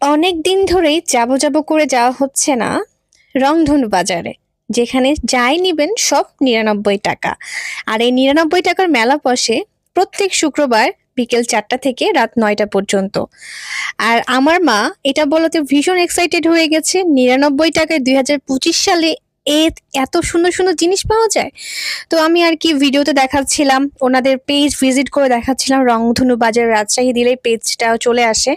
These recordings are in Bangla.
অনেক দিন ধরেই যাব যাব করে যাওয়া হচ্ছে না রংধনু বাজারে, যেখানে যাই নিবেন সব নিরানব্বই টাকা। আর এই নিরানব্বই টাকার মেলা বসে প্রত্যেক শুক্রবার বিকেল চারটা থেকে রাত নয়টা পর্যন্ত। আর আমার মা, এটা বলতে ভীষণ এক্সাইটেড হয়ে গেছে, নিরানব্বই টাকায় দুই হাজার পঁচিশ সালে এ এত সুন্দর সুন্দর জিনিস পাওয়া যায়? তো আমি আর কি ভিডিওতে দেখাচ্ছিলাম, ওনাদের পেজ ভিজিট করে দেখাচ্ছিলাম, রংধনু বাজার রাজশাহী দিলেই পেজটা চলে আসে।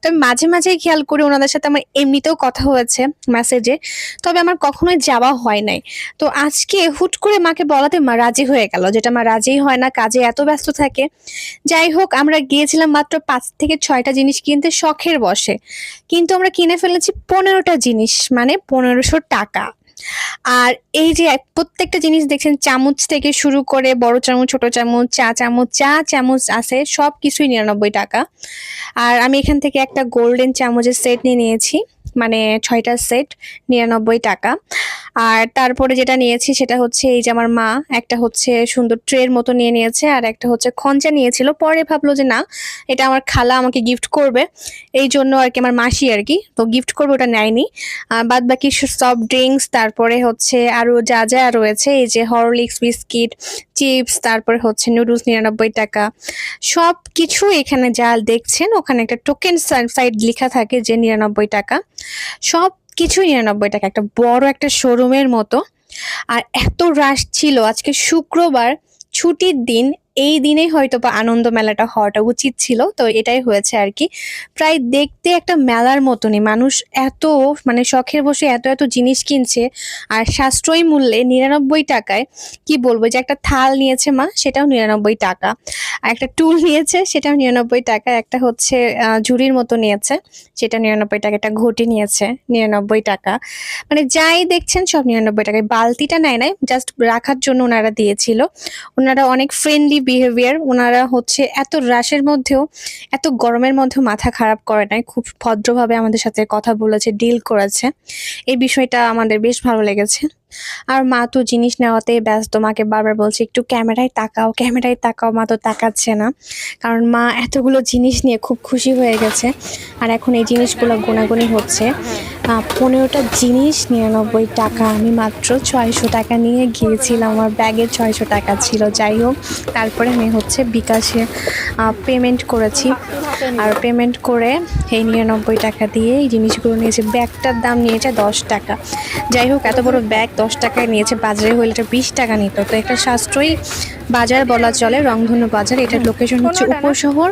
তো আমি মাঝে মাঝেই খেয়াল করি ওনাদের সাথে আমার এমনিতেও কথা হয়েছে মেসেজে তবে আমার কখনোই যাওয়া হয় নাই। তো আজকে হুট করে মাকে বলাতে মা রাজি হয়ে গেল, যেটা মা রাজি হয় না, কাজে এত ব্যস্ত থাকে। যাই হোক, আমরা গিয়েছিলাম মাত্র পাঁচ থেকে ছয়টা জিনিস কিনতে শখের বসে। কিন্তু আমরা কিনে ফেলেছি পনেরোটা জিনিস মানে পনেরোশো টাকা। আর এই যে প্রত্যেকটা জিনিস দেখছেন, চামচ থেকে শুরু করে বড় চামচ, ছোট চামচ, চা চামচ চা চামচ আছে সব কিছুই নিরানব্বই টাকা। আর আমি এখান থেকে একটা গোল্ডেন চামচের সেট নিয়ে নিয়েছি। মানে ছয়টা সেট নিরানব্বই টাকা। আর তারপরে যেটা নিয়েছি সেটা হচ্ছে এই যে আমার মা, একটা হচ্ছে সুন্দর ট্রের মতো নিয়ে নিয়েছে আর একটা হচ্ছে খঞ্চা নিয়েছিল। পরে ভাবলো যে না, এটা আমার খালা আমাকে গিফট করবে। এই জন্য আর কি আমার মাসি আর কি, তো গিফট করবে ওটা নেয়নি। বাদ বাকি সফট ড্রিঙ্কস তারপরে হচ্ছে আরও যা যা রয়েছে, এই যে হরলিক্স বিস্কিট চিপস তারপরে হচ্ছে নুডলস নিরানব্বই টাকা। সব কিছু এখানে যা দেখছেন, ওখানে একটা টোকেন সাইড লেখা থাকে যে নিরানব্বই টাকা। সব কিছুই নিরানব্বই টাকা, একটা বড় একটা শোরুমের মতো। আর এত রাশ ছিল, আজকে শুক্রবার ছুটির দিন এই দিনেই হয়তো বা আনন্দ মেলাটা হওয়াটা উচিত ছিল, তো এটাই হয়েছে আর কি। প্রায় দেখতে একটা মেলার মতনই, মানুষ এত মানে শখের বসে এত এত জিনিস কিনছে, আর সাশ্রয়ী মূল্যে নিরানব্বই টাকায় কি বলব যে একটা থাল নিয়েছে মা, সেটাও নিরানব্বই টাকা। আর একটা টুল নিয়েছে, সেটাও নিরানব্বই টাকা, একটা হচ্ছে ঝুড়ির মতো নিয়েছে, সেটা নিরানব্বই টাকা, একটা ঘটি নিয়েছে, নিরানব্বই টাকা। মানে যাই দেখছেন সব নিরানব্বই টাকায়, বালতিটা নেয় নাই জাস্ট রাখার জন্য ওনারা দিয়েছিল। ওনারা অনেক ফ্রেন্ডলি বিহেভিয়ার ওনারা হচ্ছে এত রাশের মধ্যেও, এত গরমের মধ্যেও মাথা খারাপ করে নাই, খুব ভদ্রভাবে আমাদের সাথে কথা বলেছে ডিল করেছে। এই বিষয়টা আমাদের বেশ ভালো লেগেছে। আর মা তো জিনিস নেওয়াতেই ব্যস্ত। মাকে বারবার বলছে, একটু ক্যামেরায় তাকাও ক্যামেরায় তাকাও। মা তো তাকাচ্ছে না। কারণ মা এতগুলো জিনিস নিয়ে খুব খুশি হয়ে গেছে। আর এখন এই জিনিসগুলো গোনাগুনি হচ্ছে। পনেরোটা জিনিস নিরানব্বই টাকা। আমি মাত্র ছয়শো টাকা নিয়ে গিয়েছিলাম। আমার ব্যাগে ছয়শো টাকা ছিল। যাই হোক, তারপরে আমি হচ্ছে বিকাশে পেমেন্ট করেছি। আর পেমেন্ট করে এই নিরানব্বই টাকা দিয়ে এই জিনিসগুলো নিয়েছে। ব্যাগটার দাম নিয়েছে দশ টাকা। যাই হোক, এত বড় ব্যাগ দশ টাকায় নিয়েছে বাজারে হলে এটা বিশ টাকা নিত। তো একটা সাশ্রয়ী বাজার বলা চলে রংধনু বাজার। এটার লোকেশন হচ্ছে উপশহর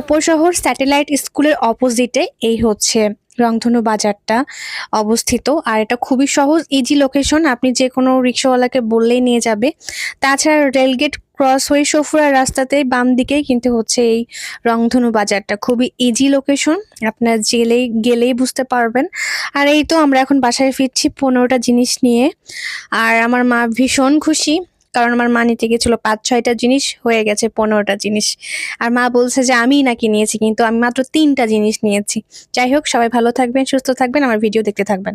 উপশহর স্যাটেলাইট স্কুলের অপোজিটে এই হচ্ছে রংধনু বাজারটা অবস্থিত। আর এটা খুবই সহজ ইজি লোকেশন আপনি যে কোনো রিক্সাওয়ালাকে বললেই নিয়ে যাবে। তাছাড়া রেলগেট ক্রস হয়ে সফুরা রাস্তাতে বাম দিকেই কিন্তু হচ্ছে এই রংধনু বাজারটা। খুবই ইজি লোকেশন আপনার জেলেই গেলেই বুঝতে পারবেন। আর এই তো আমরা এখন বাসায় ফিরছি পনেরোটা জিনিস নিয়ে। আর আমার মা ভীষণ খুশি। কারণ আমার মা নিতে গেছিল পাঁচ, ছয়টা জিনিস, হয়ে গেছে পনেরোটা জিনিস। আর মা বলছে যে, আমিই নাকি নিয়েছি, কিন্তু আমি মাত্র তিনটা জিনিস নিয়েছি। যাই হোক, সবাই ভালো থাকবেন, সুস্থ থাকবেন, আমার ভিডিও দেখতে থাকবেন।